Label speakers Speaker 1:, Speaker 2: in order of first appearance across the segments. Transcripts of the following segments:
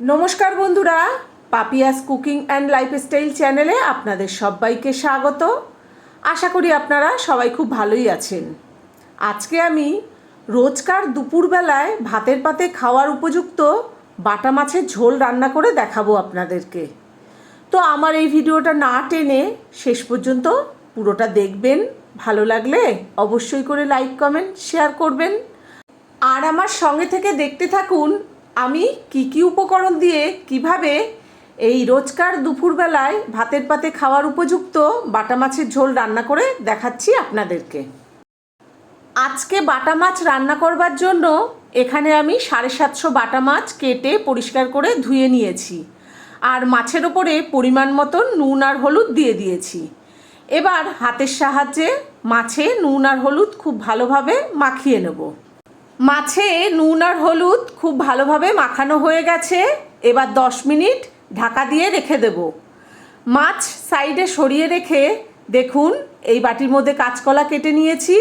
Speaker 1: নমস্কার বন্ধুরা, Papiya's cooking and lifestyle চ্যানেলে আপনাদের সবাইকে স্বাগত। আশা করি আপনারা সবাই খুব ভালোই আছেন। আজকে আমি রোজকার দুপুরবেলায় ভাতের পাতে খাওয়ার উপযুক্ত বাটা মাছের ঝোল রান্না করে দেখাবো আপনাদেরকে। তো আমার এই ভিডিওটা না টেনে শেষ পর্যন্ত পুরোটা দেখবেন, ভালো লাগলে অবশ্যই করে লাইক, কমেন্ট, শেয়ার করবেন। আর আমার সঙ্গে থেকে দেখতে থাকুন আমি কি কি উপকরণ দিয়ে কীভাবে এই রোজকার দুপুরবেলায় ভাতের পাতে খাওয়ার উপযুক্ত বাটা মাছের ঝোল রান্না করে দেখাচ্ছি আপনাদেরকে। আজকে বাটা মাছ রান্না করবার জন্য এখানে আমি সাড়ে সাতশো বাটা মাছ কেটে পরিষ্কার করে ধুয়ে নিয়েছি। আর মাছের ওপরে পরিমাণ মতন নুন আর হলুদ দিয়ে দিয়েছি। এবার হাতের সাহায্যে মাছে নুন আর হলুদ খুব ভালোভাবে মাখিয়ে নেব। মাছে নুন আর হলুদ খুব ভালোভাবে মাখানো হয়ে গেছে। এবার দশ মিনিট ঢাকা দিয়ে রেখে দেব। মাছ সাইডে সরিয়ে রেখে দেখুন, এই বাটির মধ্যে কাঁচকলা কেটে নিয়েছি।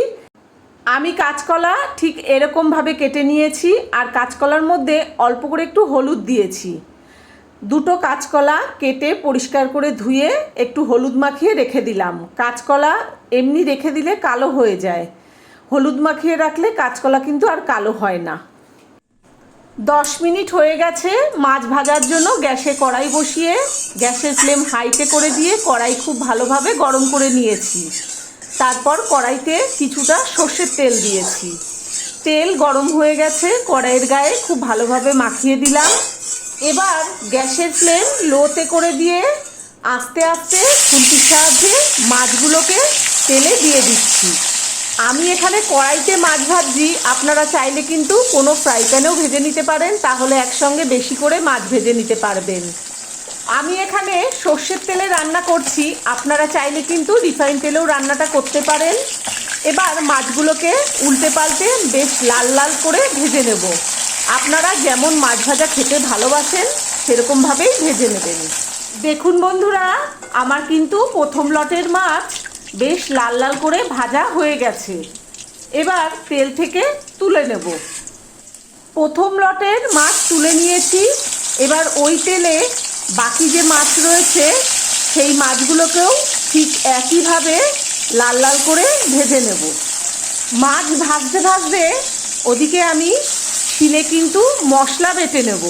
Speaker 1: আমি কাঁচকলা ঠিক এরকমভাবে কেটে নিয়েছি আর কাঁচকলার মধ্যে অল্প করে একটু হলুদ দিয়েছি। দুটো কাঁচকলা কেটে পরিষ্কার করে ধুয়ে একটু হলুদ মাখিয়ে রেখে দিলাম। কাঁচকলা এমনি রেখে দিলে কালো হয়ে যায়। হলুদ মাখিয়ে রাখলে কাঁচকলা কিন্তু আর কালো হয় না। দশ মিনিট হয়ে গেছে, মাছ ভাজার জন্য গ্যাসে কড়াই বসিয়ে, গ্যাসের ফ্লেম হাইতে করে দিয়ে কড়াই খুব ভালোভাবে গরম করে নিয়েছি। তারপর কড়াইতে কিছুটা সর্ষের তেল দিয়েছি। তেল গরম হয়ে গেছে, কড়াইয়ের গায়ে খুব ভালোভাবে মাখিয়ে দিলাম। এবার গ্যাসের ফ্লেম লোতে করে দিয়ে আস্তে আস্তে খুন্তির সাহায্যে মাছগুলোকে তেলে দিয়ে দিচ্ছি। আমি এখানে কড়াইতে মাছ ভাজছি। আপনারা চাইলে কিন্তু কোনো ফ্রাই প্যানেও ভেজে নিতে পারেন, তাহলে একসঙ্গে বেশি করে মাছ ভেজে নিতে পারবেন। আমি এখানে সর্ষের তেলে রান্না করছি। আপনারা চাইলে কিন্তু রিফাইন তেলেও রান্নাটা করতে পারেন। এবার মাছগুলোকে উল্টে পাল্টে বেশ লাল লাল করে ভেজে নেব। আপনারা যেমন মাছ ভাজা খেতে ভালোবাসেন, সেরকমভাবেই ভেজে নেবেন। দেখুন বন্ধুরা, আমার কিন্তু প্রথম লটের মাছ বেশ লাল লাল করে ভাজা হয়ে গেছে। এবার তেল থেকে তুলে নেব। প্রথম লটের মাছ তুলে নিয়েছি। এবার ওই তেলে বাকি যে মাছ রয়েছে, সেই মাছগুলোকেও ঠিক একইভাবে লাল লাল করে ভেজে নেব। মাছ ভাজতে ভাজতে ওদিকে আমি শিলে কিন্তু মশলা বেটে নেব।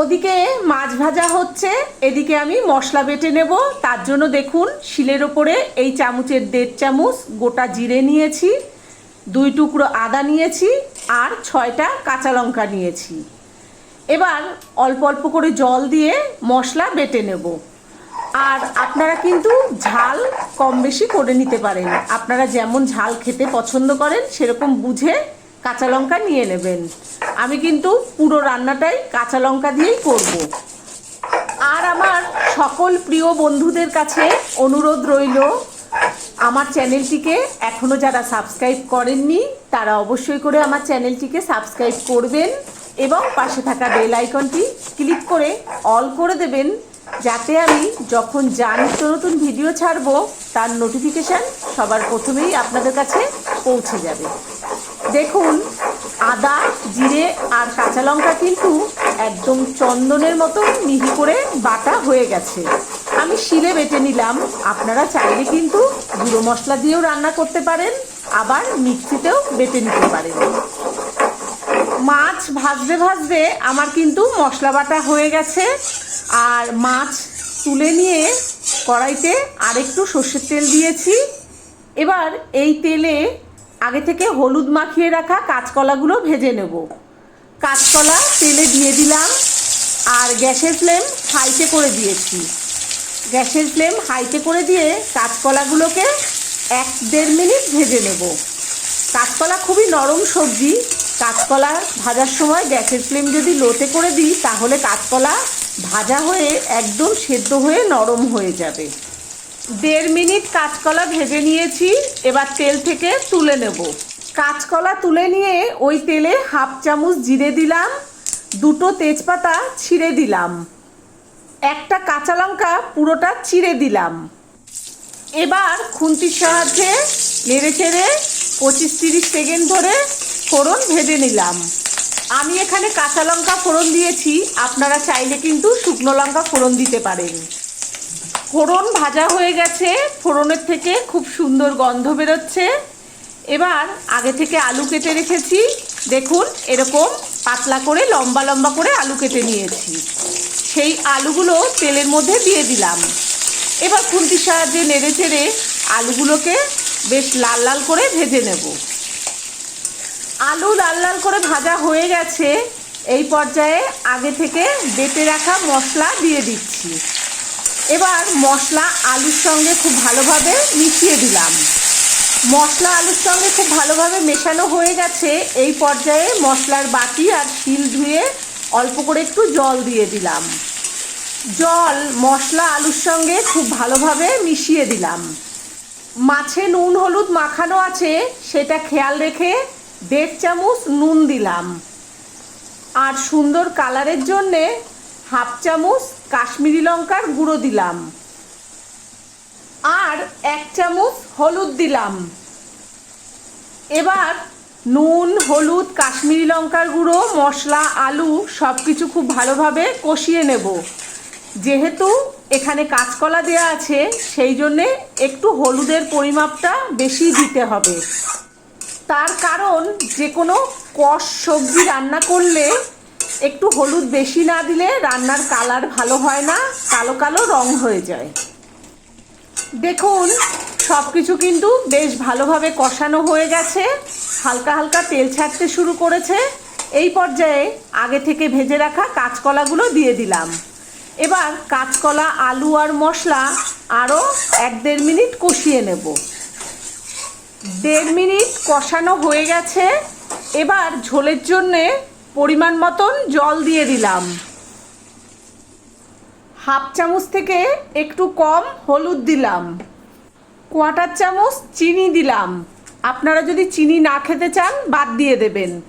Speaker 1: ওদিকে মাছ ভাজা হচ্ছে, এদিকে আমি মশলা বেটে নেব। তার জন্য দেখুন, শিলের ওপরে এই চামচের দেড় চামচ গোটা জিরে নিয়েছি, দুই টুকরো আদা নিয়েছি আর ছয়টা কাঁচা লঙ্কা নিয়েছি। এবার অল্প অল্প করে জল দিয়ে মশলা বেটে নেব। আর আপনারা কিন্তু ঝাল কম বেশি করে নিতে পারেন। আপনারা যেমন ঝাল খেতে পছন্দ করেন, সেরকম বুঝে কাঁচা লঙ্কা নিয়ে নেবেন। আমি কিন্তু পুরো রান্নাটাই কাঁচা লঙ্কা দিয়েই করব। আর আমার সকল প্রিয় বন্ধুদের কাছে অনুরোধ রইল, আমার চ্যানেলটিকে এখনও যারা সাবস্ক্রাইব করেননি, তারা অবশ্যই করে আমার চ্যানেলটিকে সাবস্ক্রাইব করবেন এবং পাশে থাকা বেল আইকনটি ক্লিক করে অল করে দেবেন, যাতে আমি যখন যা নিত্য নতুন ভিডিও ছাড়বো, তার নোটিফিকেশান সবার প্রথমেই আপনাদের কাছে পৌঁছে যাবে দেখুন আদা জিরে আর কাঁচা লঙ্কা কিন্তু একদম চন্দনের মতো মিহি করে বাটা হয়ে গেছে। আমি শিলে বেটে নিলাম। আপনারা চাইলে কিন্তু গুঁড়ো মশলা দিয়েও রান্না করতে পারেন, আবার মিক্সিতেও বেটে নিতে পারেন। মাছ ভাজতে ভাজতে আমার কিন্তু মশলা বাটা হয়ে গেছে। আর মাছ তুলে নিয়ে কড়াইতে আরেকটু সর্ষের তেল দিয়েছি। এবার এই তেলে আগে থেকে হলুদ মাখিয়ে রাখা কাঁচকলাগুলো ভেজে নেব। কাঁচকলা তেলে দিয়ে দিলাম আর গ্যাসের ফ্লেম হাইতে করে দিয়েছি। গ্যাসের ফ্লেম হাইতে করে দিয়ে কাঁচকলাগুলোকে এক দেড় মিনিট ভেজে নেব। কাঁচকলা খুবই নরম সবজি। কাঁচকলা ভাজার সময় গ্যাসের ফ্লেম যদি লোতে করে দিই, তাহলে কাঁচকলা ভাজা হয়ে একদম সেদ্ধ হয়ে নরম হয়ে যাবে। দেড় মিনিট কাঁচকলা ভেজে নিয়েছি, এবার তেল থেকে তুলে নেব। কাঁচকলা তুলে নিয়ে ওই তেলে হাফ চামচ জিরে দিলাম, দুটো তেজপাতা ছিঁড়ে দিলাম, একটা কাঁচা লঙ্কা পুরোটা চিড়ে দিলাম। এবার খুন্তির সাহায্যে নেড়ে চেড়ে পঁচিশ তিরিশ সেকেন্ড ধরে ফোড়ন ভেজে নিলাম। আমি এখানে কাঁচা লঙ্কা ফোড়ন দিয়েছি, আপনারা চাইলে কিন্তু শুকনো লঙ্কা ফোড়ন দিতে পারেন। ফোড়ন ভাজা হয়ে গেছে। ফোড়নের থেকে খুব সুন্দর গন্ধ বেরোচ্ছে। এবার আগে থেকে আলু কেটে রেখেছি। দেখুন, এরকম পাতলা করে, লম্বা লম্বা করে আলু কেটে নিয়েছি। সেই আলুগুলো তেলের মধ্যে দিয়ে দিলাম। এবার খুন্তির সাহায্যে নেড়ে চেড়ে আলুগুলোকে বেশ লাল লাল করে ভেজে নেব। আলু লাল লাল করে ভাজা হয়ে গেছে। এই পর্যায়ে আগে থেকে বেটে রাখা মশলা দিয়ে দিচ্ছি। এবার মশলা আলুর সঙ্গে খুব ভালোভাবে মিশিয়ে দিলাম। মশলা আলুর সঙ্গে খুব ভালোভাবে মেশানো হয়ে গেছে। এই পর্যায়ে মশলার বাটি আর শিল ধুয়ে অল্প করে একটু জল দিয়ে দিলাম। জল মশলা আলুর সঙ্গে খুব ভালোভাবে মিশিয়ে দিলাম। মাছে নুন হলুদ মাখানো আছে, সেটা খেয়াল রেখে দেড় চামচ নুন দিলাম। আর সুন্দর কালারের জন্যে হাফ চামচ কাশ্মীরি লঙ্কার গুঁড়ো দিলাম। আর এক চামচ হলুদ দিলাম। এবার নুন, হলুদ, কাশ্মীরি লঙ্কার গুঁড়ো, মশলা, আলু সব কিছু খুব ভালোভাবে কষিয়ে নেব। যেহেতু এখানে কাঁচকলা দেওয়া আছে, সেই জন্যে একটু হলুদের পরিমাপটা বেশি দিতে হবে। তার কারণ যে কোনো কষ সবজি রান্না করলে একটু হলুদ বেশি না দিলে রান্নার কালার ভালো হয় না, কালো কালো রং হয়ে যায়। দেখুন সব কিছু কিন্তু বেশ ভালোভাবে কষানো হয়ে গেছে, হালকা হালকা তেল ছাড়তে শুরু করেছে। এই পর্যায়ে আগে থেকে ভেজে রাখা কাঁচকলাগুলো দিয়ে দিলাম। এবার কাঁচকলা, আলু আর মশলা আরও এক দেড় মিনিট কষিয়ে নেব। দেড় মিনিট কষানো হয়ে গেছে। এবার ঝোলের জন্যে পরিমাণ মতন জল দিয়ে দিলাম। হাফ চামচ থেকে একটু কম হলুদ দিলাম। কোয়াটার চামচ চিনি দিলাম। আপনারা যদি চিনি না খেতে চান, বাদ দিয়ে দেবেন।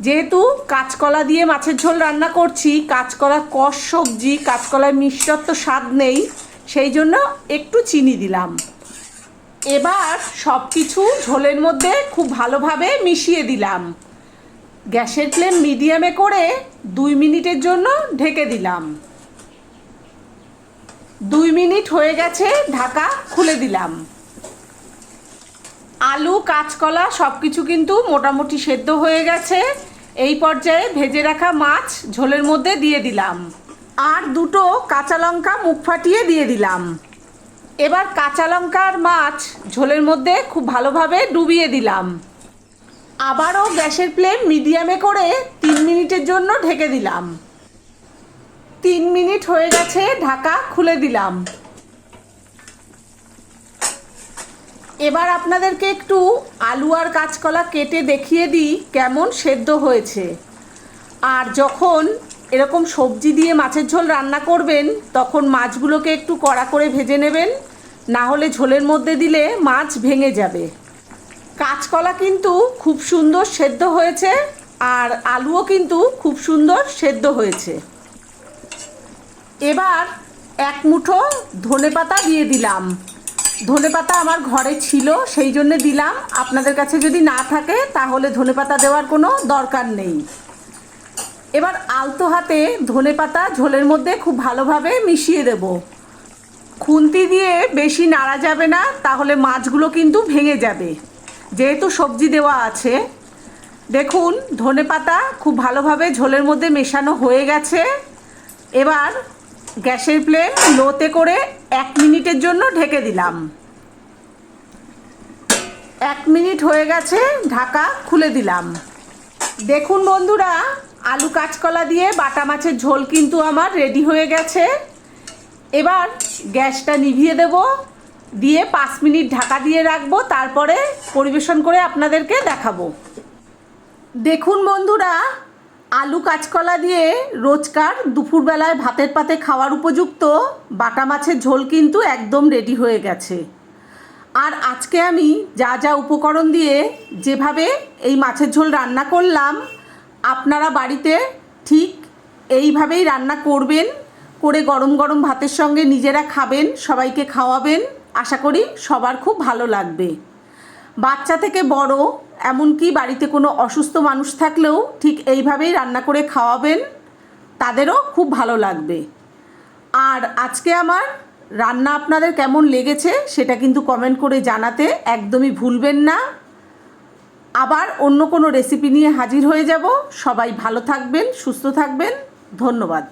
Speaker 1: যেহেতু কাঁচকলা দিয়ে মাছের ঝোল রান্না করছি, কাঁচকলা কষ সবজি, কাঁচকলায় মিষ্টত্ব স্বাদ নেই, সেই জন্য একটু চিনি দিলাম। এবার সব কিছু ঝোলের মধ্যে খুব ভালোভাবে মিশিয়ে দিলাম। গ্যাসের ফ্লেম মিডিয়ামে করে দুই মিনিটের জন্য ঢেকে দিলাম। দুই মিনিট হয়ে গেছে, ঢাকা খুলে দিলাম। আলু, কাঁচকলা সব কিছু কিন্তু মোটামুটি সেদ্ধ হয়ে গেছে। এই পর্যায়ে ভেজে রাখা মাছ ঝোলের মধ্যে দিয়ে দিলাম। আর দুটো কাঁচা লঙ্কা মুখ ফাটিয়ে দিয়ে দিলাম। এবার কাঁচা লঙ্কা আর মাছ ঝোলের মধ্যে খুব ভালোভাবে ডুবিয়ে দিলাম। আবারও গ্যাসের ফ্লেম মিডিয়ামে করে তিন মিনিটের জন্য ঢেকে দিলাম। তিন মিনিট হয়ে গেছে, ঢাকা খুলে দিলাম। এবার আপনাদেরকে একটু আলু আর কাঁচকলা কেটে দেখিয়ে দিই কেমন সেদ্ধ হয়েছে। আর যখন এরকম সবজি দিয়ে মাছের ঝোল রান্না করবেন, তখন মাছগুলোকে একটু কড়া করে ভেজে নেবেন, না হলে ঝোলের মধ্যে দিলে মাছ ভেঙে যাবে। কাঁচকলা কিন্তু খুব সুন্দর সেদ্ধ হয়েছে, আর আলুও কিন্তু খুব সুন্দর সেদ্ধ হয়েছে। এবার এক মুঠো ধনে পাতা দিয়ে দিলাম। ধনে পাতা আমার ঘরে ছিল, সেই জন্য দিলাম। আপনাদের কাছে যদি না থাকে, তাহলে ধনে পাতা দেওয়ার কোনো দরকার নেই। এবার আলতো হাতে ধনে পাতা ঝোলের মধ্যে খুব ভালোভাবে মিশিয়ে দেব। খুন্তি দিয়ে বেশি নাড়া যাবে না, তাহলে মাছগুলো কিন্তু ভেঙে যাবে। যেহেতু সবজি দেওয়া আছে, দেখুন ধনে পাতা খুব ভালোভাবে ঝোলের মধ্যে মেশানো হয়ে গেছে। এবার গ্যাসের ফ্লেম লোতে করে এক মিনিটের জন্য ঢেকে দিলাম। এক মিনিট হয়ে গেছে, ঢাকা খুলে দিলাম। দেখুন বন্ধুরা, আলু কাঁচকলা দিয়ে বাটা মাছের ঝোল কিন্তু আমার রেডি হয়ে গেছে। এবার গ্যাসটা নিভিয়ে দেব। দিয়ে পাঁচ মিনিট ঢাকা দিয়ে রাখব, তারপরে পরিবেশন করে আপনাদেরকে দেখাবো। দেখুন বন্ধুরা, আলু কাঁচকলা দিয়ে রোজকার দুপুরবেলায় ভাতের পাতে খাওয়ার উপযুক্ত বাটা মাছের ঝোল কিন্তু একদম রেডি হয়ে গেছে। আর আজকে আমি যা যা উপকরণ দিয়ে যেভাবে এই মাছের ঝোল রান্না করলাম, আপনারা বাড়িতে ঠিক এইভাবেই রান্না করবেন, করে গরম গরম ভাতের সঙ্গে নিজেরা খাবেন, সবাইকে খাওয়াবেন। আশা করি সবার খুব ভালো লাগবে। বাচ্চা থেকে বড়, এমনকি বাড়িতে কোনো অসুস্থ মানুষ থাকলেও ঠিক এইভাবেই রান্না করে খাওয়াবেন, তাদেরও খুব ভালো লাগবে। আর আজকে আমার রান্না আপনাদের কেমন লেগেছে সেটা কিন্তু কমেন্ট করে জানাতে একদমই ভুলবেন না। আবার অন্য কোনো রেসিপি নিয়ে হাজির হয়ে যাব। সবাই ভালো থাকবেন, সুস্থ থাকবেন। ধন্যবাদ।